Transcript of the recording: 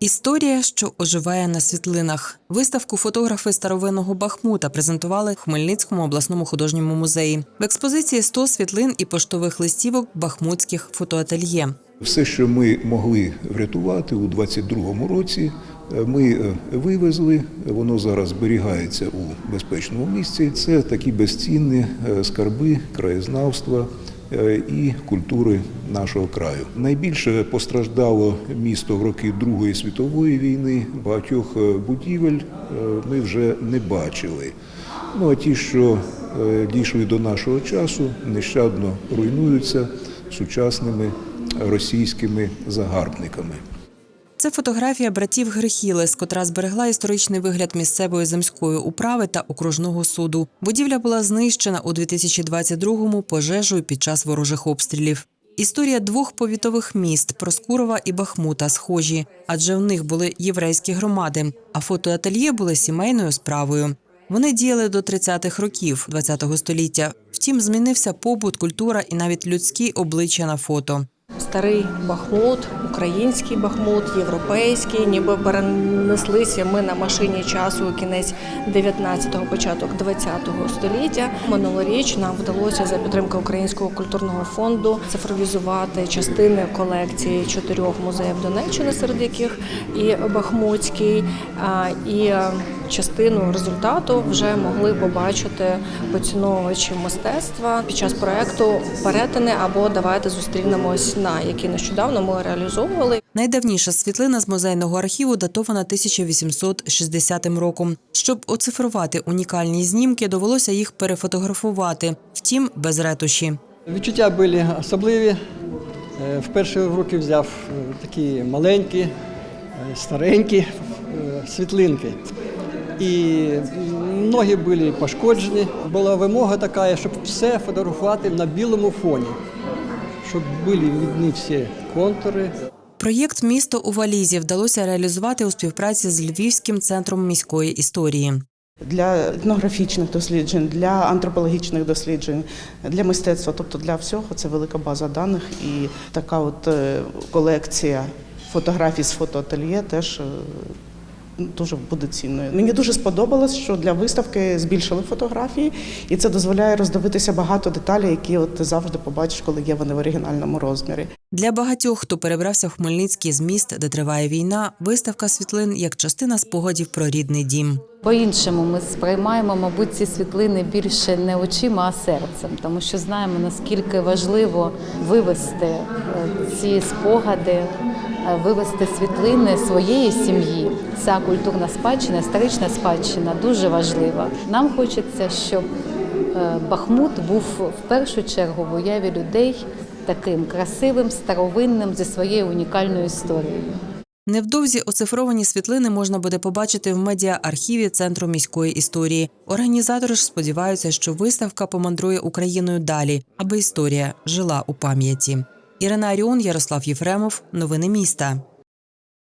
Історія, що оживає на світлинах. Виставку фотографи старовинного Бахмута презентували в Хмельницькому обласному художньому музеї. В експозиції 100 світлин і поштових листівок бахмутських фотоательє. Все, що ми могли врятувати у 22-му році, е, ми е, вивезли. Воно зараз зберігається у безпечному місці. Це такі безцінні е, скарби краєзнавства і культури нашого краю. Найбільше постраждало місто в роки Другої світової війни. Багатьох е, будівель е, ми вже не бачили. Ну а ті, що е, дійшли до нашого часу, нещадно руйнуються сучасними російськими загарбниками. Це фотографія братів Грехілес, котра зберегла історичний вигляд місцевої земської управи та окружного суду. Будівля була знищена у 2022-му пожежею під час ворожих обстрілів. Історія двох повітових міст Проскурова і Бахмута схожі, адже в них були єврейські громади, а фотоательє були сімейною справою. Вони діяли до 30-х років ХХ століття. Втім, змінився побут, культура і навіть людські обличчя на фото. Старий Бахмут, український Бахмут, європейський, ніби перенеслися ми на машині часу у кінець 19-го, початок 20-го століття. Минулоріч нам вдалося за підтримки Українського культурного фонду цифровізувати частини колекції чотирьох музеїв Донеччини, серед яких і Бахмутський, і частину результату вже могли побачити поціновувачі мистецтва під час проекту перетини або давайте зустрінемось на які нещодавно ми реалізовували. Найдавніша світлина з музейного архіву датована 1860 роком. Щоб оцифрувати унікальні знімки, довелося їх перефотографувати, втім без ретуші. Відчуття були особливі. Е, Вперше в руки взяв е, такі маленькі, е, старенькі світлинки. І ноги були пошкоджені. Була вимога така, щоб все фотографувати на білому фоні, щоб були видні всі контури. Проєкт Місто у валізі вдалося реалізувати у співпраці з Львівським центром міської історії. для етнографічних досліджень, для антропологічних досліджень, для мистецтва, тобто для всього це велика база даних і така от е, колекція фотографій з фотоательє теж. Дуже буде цінною. Мені дуже сподобалось, що для виставки збільшили фотографії, і це дозволяє роздивитися багато деталей, які от ти завжди побачиш, коли є вони в оригінальному розмірі. Для багатьох, хто перебрався в Хмельницький з міст, де триває війна, виставка світлин як частина спогадів про рідний дім. По-іншому ми сприймаємо, мабуть, ці світлини більше не очима, а серцем, тому що знаємо, наскільки важливо вивести е, ці спогади, вивести світлини своєї сім'ї. Ця культурна спадщина, історична спадщина дуже важлива. Нам хочеться, щоб е, Бахмут був в першу чергу в уяві людей таким красивим, старовинним зі своєю унікальною історією. Невдовзі оцифровані світлини можна буде побачити в медіа-архіві Центру міської історії. Організатори ж сподіваються, що виставка помандрує Україною далі, аби історія жила у пам'яті. Ірина Аріон, Ярослав Єфремов. Новини міста.